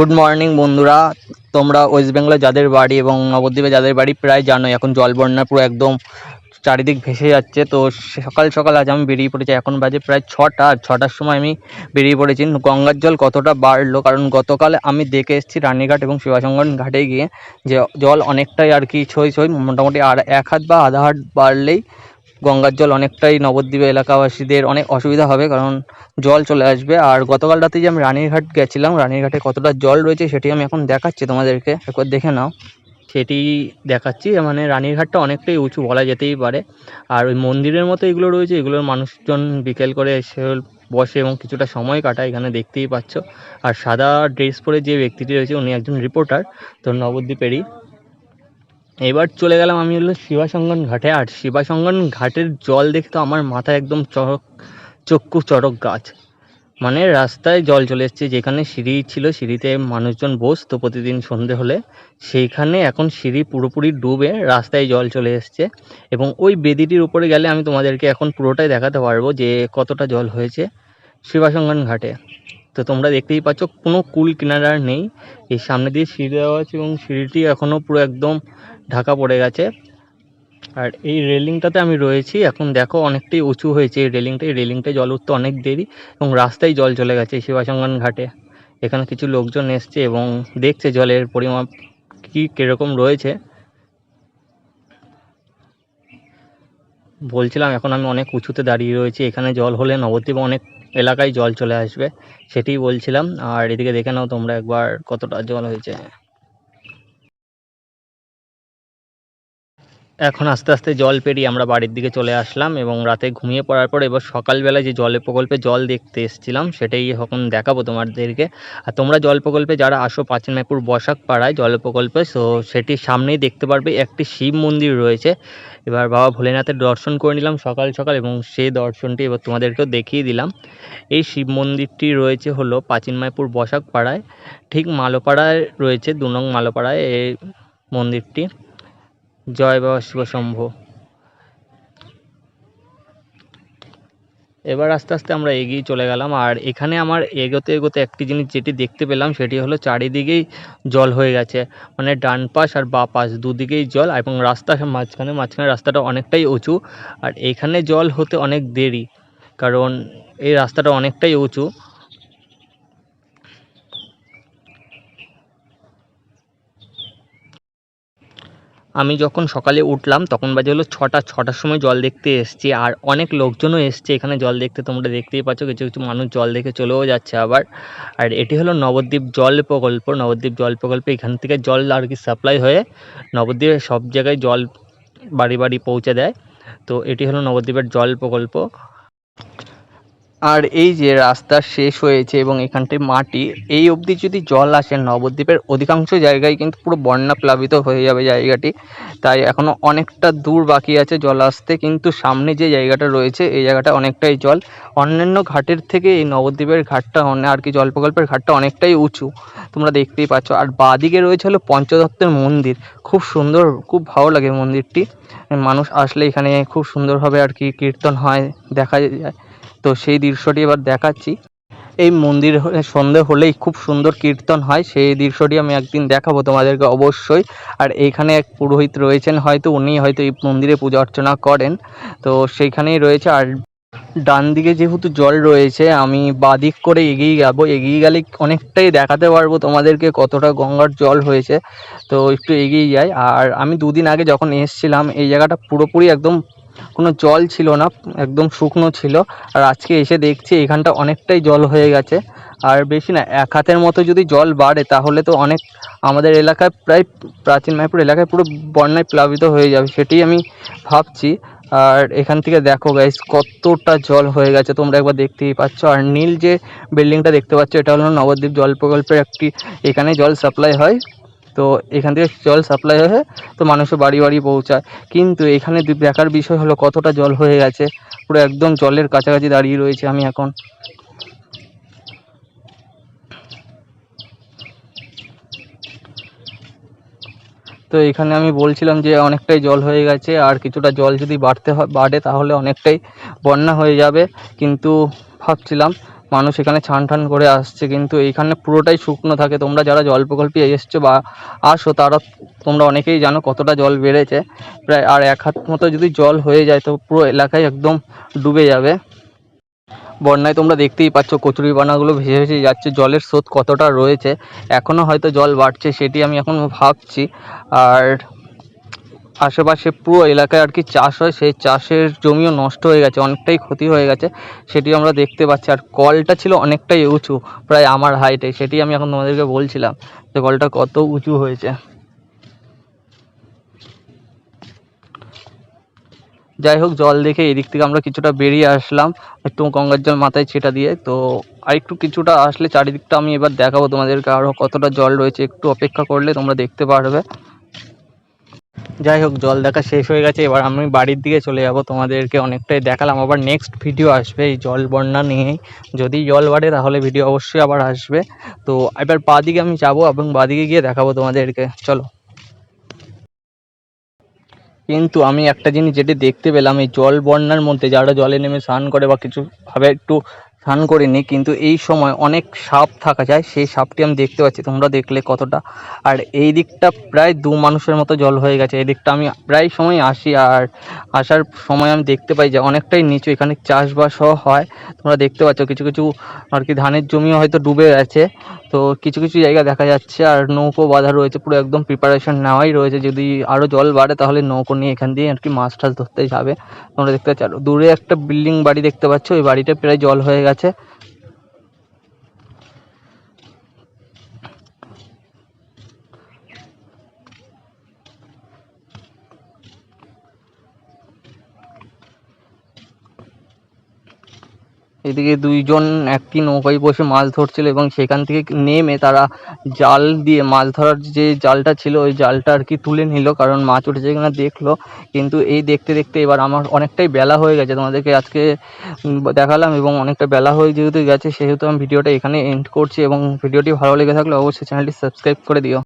Good morning বন্ধুরা। তোমরা West বেঙ্গলে যাদের বাড়ি এবং নবদ্বীপে যাদের বাড়ি প্রায় জানো এখন জল বন্যা পুরো একদম চারিদিক ভেসে যাচ্ছে। তো সকাল সকাল আজ আমি বেরিয়ে পড়েছি। এখন বাজে প্রায় ছটা। ছটার সময় আমি বেরিয়ে পড়েছি। গঙ্গার জল কতটা বাড়লো? কারণ গতকাল আমি দেখে এসেছি রানীঘাট এবং শিবাসঙ্গন ঘাটে গিয়ে যে জল অনেকটাই আর কি ছই ছই, মোটামুটি আর এক হাত বা আধা হাত বাড়লেই গঙ্গার জল অনেকটাই নবদ্বীপ এলাকাবাসীদের অনেক অসুবিধা হবে, কারণ জল চলে আসবে। আর গতকাল রাতে যে আমি রানীরঘাট গেছিলাম রানীরঘাটে কতটা জল রয়েছে সেটি আমি এখন দেখাচ্ছি তোমাদেরকে। একবার দেখে নাও। সেটি দেখাচ্ছি মানে রানীরঘাটটা অনেকটাই উঁচু বলা যেতেই পারে। আর ওই মন্দিরের মতো এগুলো রয়েছে, এগুলোর মানুষজন বিকেল করে এসে বসে এবং কিছুটা সময় কাটায়, এখানে দেখতেই পাচ্ছ। আর সাদা ড্রেস পরে যে ব্যক্তিটি রয়েছে, উনি একজন রিপোর্টার, তো নবদ্বীপেরই। এবার চলে গেলাম আমি হলো শিবাসঙ্গন ঘাটে। আর শিবাসঙ্গন ঘাটের জল দেখে তো আমার মাথায় একদম চরক চক্ষু চরক গাছ। মানে রাস্তায় জল চলে এসছে, যেখানে সিঁড়ি ছিল সিঁড়িতে মানুষজন বসতো প্রতিদিন সন্ধে হলে। সেইখানে এখন সিঁড়ি পুরোপুরি ডুবে রাস্তায় জল চলে এসছে। এবং ওই বেদিটির উপরে গেলে আমি তোমাদেরকে এখন পুরোটাই দেখাতে পারব যে কতটা জল হয়েছে শিবাসঙ্গন ঘাটে। তো তোমরা দেখতেই পাচ্ছ, কোনো কুল কিনারা নেই। এই সামনে দিয়ে সিঁড়ি দেওয়া আছে এবং সিঁড়িটি এখনও পুরো একদম ঢাকা পড়ে গেছে। আর এই রেলিংটাতে আমি রয়েছি। এখন দেখো অনেকটাই উঁচু হয়েছে এই রেলিংটা। এই রেলিংটায় জল উঠতে অনেক দেরি এবং রাস্তায় জল চলে গেছে শিবাসঙ্গন ঘাটে। এখানে কিছু লোকজন এসছে এবং দেখছে জলের পরিমাপ কী কীরকম রয়েছে। বলছিলাম এখন আমি অনেক উঁচুতে দাঁড়িয়ে রয়েছি। এখানে জল হলে নবদ্বীপে অনেক এলাকায় জল চলে আসবে সেটিই বলছিলাম। আর এদিকে দেখে নাও তোমরা একবার কতটা জল হয়েছে। এখন আস্তে আস্তে জল পেরিয়ে আমরা বাড়ির দিকে চলে আসলাম এবং রাতে ঘুমিয়ে পড়ার পর এবার সকালবেলা যে জল প্রকল্পে জল দেখতে এসেছিলাম, সেটাই এখন দেখাবো তোমাদেরকে। আর তোমরা জল প্রকল্পে যারা আসো প্রাচীন মাইপুর বসাক পাড়ায় জল প্রকল্পে সো সেটির সামনেই দেখতে পারবে, একটি শিব মন্দির রয়েছে। এবার বাবা ভোলেনাথের দর্শন করে নিলাম সকাল সকাল এবং সেই দর্শনটি এবার তোমাদেরকেও দেখিয়ে দিলাম। এই শিব মন্দিরটি রয়েছে হলো প্রাচীন মাইপুর বসাক পাড়ায়, ঠিক মালোপাড়ায় রয়েছে, দু নং মালোপাড়ায় এই মন্দিরটি। জয় বাবা শিবশম্ভ এবার আস্তে আস্তে আমরা এগিয়ে চলে গেলাম। আর এখানে আমার এগোতে এগোতে একটি জিনিস যেটি দেখতে পেলাম, সেটি হলো চারিদিকেই জল হয়ে গেছে। মানে ডান পাশ আর বা পাশ দুদিকেই জল এবং রাস্তার মাঝখানে মাঝখানে রাস্তাটা অনেকটাই উঁচু। আর এখানে জল হতে অনেক দেরি, কারণ এই রাস্তাটা অনেকটাই উঁচু। আমি যখন সকালে উঠলাম, তখন বাজে হলো ছটা, ছটার সময় জল দেখতে এসছি, আর অনেক লোকজনও এসছে। এখানে জল দেখতে তোমরা দেখতেই পাচ্ছ, কিছু কিছু মানুষ জল দেখে চলেও যাচ্ছে আবার। আর এটি হলো নবদ্বীপ জল প্রকল্প। নবদ্বীপ জল প্রকল্পে এখান থেকে জল আর কি সাপ্লাই হয়ে নবদ্বীপের সব জায়গায় জল বাড়ি বাড়ি পৌঁছে দেয়। তো এটি হলো নবদ্বীপের জল প্রকল্প। আর এই যে রাস্তা শেষ হয়েছে এবং এখানটায় মাটি, এই অবধি যদি জল আসে, নবদ্বীপের অধিকাংশ জায়গায় কিন্তু পুরো বন্যা প্লাবিত হয়ে যাবে জায়গাটি। তাই এখনও অনেকটা দূর বাকি আছে জল আসতে, কিন্তু সামনে যে জায়গাটা রয়েছে, এই জায়গাটা অনেকটাই জল। অন্যান্য ঘাটের থেকে এই নবদ্বীপের ঘাটটা আর কি জল প্রকল্পের ঘাটটা অনেকটাই উঁচু, তোমরা দেখতেই পাচ্ছ। আর বাঁদিকে রয়েছে হলো পঞ্চদত্তের মন্দির। খুব সুন্দর, খুব ভালো লাগে মন্দিরটি। মানুষ আসলে এখানে খুব সুন্দরভাবে আর কি কীর্তন হয়, দেখা যায়। তো সেই দৃশ্যটি এবার দেখাচ্ছি। এই মন্দির সন্ধে হলেই খুব সুন্দর কীর্তন হয়, সেই দৃশ্যটি আমি একদিন দেখাবো তোমাদেরকে অবশ্যই। আর এইখানে এক পুরোহিত রয়েছেন, হয়তো উনি হয়তো এই মন্দিরে পূজা অর্চনা করেন। তো সেইখানেই রয়েছে, আর ডান দিকে যেহেতু জল রয়েছে, আমি বাদিক করে এগিয়ে যাব। এগিয়ে গেলে অনেকটাই দেখাতে পারব তোমাদেরকে কতটা গঙ্গার জল হয়েছে। তো একটু এগিয়ে যাই। আর আমি দুদিন আগে যখন এসেছিলাম, এই জায়গাটা পুরোপুরি একদম কোনো জল ছিল না, একদম শুকনো ছিল। আর আজকে এসে দেখছি এখানটা অনেকটাই জল হয়ে গেছে। আর বেশি না, এক হাতের মতো যদি জল বাড়ে, তাহলে তো অনেক আমাদের এলাকায় প্রায় প্রাচীন মায়াপুর এলাকায় পুরো বন্যায় প্লাবিত হয়ে যাবে সেটি আমি ভাবছি। আর এখান থেকে দেখো গাইস কতটা জল হয়ে গেছে, তোমরা একবার দেখতেই পাচ্ছ। আর নীল যে বিল্ডিংটা দেখতে পাচ্ছ, এটা হলো নবদ্বীপ জল প্রকল্পের একটি, এখানে জল সাপ্লাই হয়। তো এখান থেকে জল সাপ্লাই হয়ে তো মানুষের বাড়ি বাড়ি পৌঁছায়। কিন্তু এখানে দেখার বিষয় হলো কতটা জল হয়ে গেছে। পুরো একদম জলের কাছাকাছি দাঁড়িয়ে রয়েছে আমি এখন। তো এখানে আমি বলছিলাম যে অনেকটাই জল হয়ে গেছে, আর কিছুটা জল যদি বাড়তে হয়, বাড়ে তাহলে অনেকটাই বন্যা হয়ে যাবে। কিন্তু ভাবছিলাম মানুষ এখানে ছান টান করে আসছে, কিন্তু এইখানে পুরোটাই শুকনো থাকে। তোমরা যারা জল প্রকল্পে এসছো বা আসো, তারা তোমরা অনেকেই জানো কতটা জল বেড়েছে। প্রায় আর এক হাত মতো যদি জল হয়ে যায়, তো পুরো এলাকায় একদম ডুবে যাবে। বন্যায় তোমরা দেখতেই পাচ্ছ, কচুরি পানাগুলো ভেসে ভেসে যাচ্ছে, জলের স্রোত কতটা রয়েছে। এখনও হয়তো জল বাড়ছে, সেটি আমি এখন ভাবছি। আর আশেপাশে পুরো এলাকায় আর কি চাষ হয়, সেই চাষের জমিও নষ্ট হয়ে গেছে, অনেকটাই ক্ষতি হয়ে গেছে। সেটি আমরা দেখতে পাচ্ছি। আর কলটা ছিল অনেকটাই উঁচু, প্রায় আমার হাইটে সেটি আমি এখন তোমাদেরকে বলছিলাম যে কলটা কত উঁচু হয়েছে। যাই হোক, জল দেখে এদিক থেকে আমরা কিছুটা বেরিয়ে আসলাম। একটু গঙ্গার জল মাথায় ছেটা দিয়ে, তো আর একটু কিছুটা আসলে চারিদিকটা আমি এবার দেখাবো তোমাদেরকে আরও কতটা জল রয়েছে। একটু অপেক্ষা করলে তোমরা দেখতে পারবে। যাই হোক, জল দেখা শেষ হয়ে গেছে। এবার আমি বাড়ির দিকে চলে যাব। তোমাদেরকে অনেকটাই দেখালাম। আবার নেক্সট ভিডিও আসবে এই জল বন্যা নিয়েই। যদি জল বাড়ে, তাহলে ভিডিও অবশ্যই আবার আসবে। তো এবার বাদিকে আমি যাব এবং বা দিকে গিয়ে দেখাবো তোমাদেরকে। চলো। কিন্তু আমি একটা জিনিস যেটি দেখতে পেলাম, এই জল বন্যার মধ্যে যারা জলে নেমে স্নান করে বা কিছু ভাবে একটু স্নান করিনি, কিন্তু এই সময় অনেক সাপ থাকা যায়। সেই সাপটি আমি দেখতে পাচ্ছি। তোমরা দেখলে কতটা। আর এই দিকটা প্রায় দু মানুষের মতো জল হয়ে গেছে। এই দিকটা আমি প্রায় সময় আসি আর আসার সময় আমি দেখতে পাই যে অনেকটাই নিচু। এখানে চাষবাসও হয়। তোমরা দেখতে পাচ্ছ কিছু কিছু আর কি ধানের জমিও হয়তো ডুবে গেছে। তো কিছু কিছু জায়গা দেখা যাচ্ছে আর নৌকো বাঁধা রয়েছে। পুরো একদম প্রিপারেশন নেওয়াই রয়েছে। যদি আরও জল বাড়ে তাহলে নৌকো নিয়ে এখান দিয়ে আর কি মাছ টাছ ধরতে যাবে। তোমরা দেখতে পাচ্ছ দূরে একটা বিল্ডিং বাড়ি দেখতে পাচ্ছ। ওই বাড়িটা প্রায় জল হয়ে গেছে। আছে এদিকে দুইজন একটি নৌকায় বসে মাছ ধরছিল এবং সেখান থেকে নেমে তারা জাল দিয়ে মাছ ধরার যে জালটা ছিল, ওই জালটা আর কি তুলে নিল কারণ মাছ উঠেছে কিনা দেখল। কিন্তু এই দেখতে দেখতে এবার আমার অনেকটাই বেলা হয়ে গেছে। তোমাদেরকে আজকে দেখালাম এবং অনেকটা বেলা হয়ে যেহেতু গেছে, সেহেতু আমি ভিডিওটা এখানে এন্ড করছি এবং ভিডিওটি ভালো লেগে থাকলে অবশ্যই চ্যানেলটি সাবস্ক্রাইব করে দিও।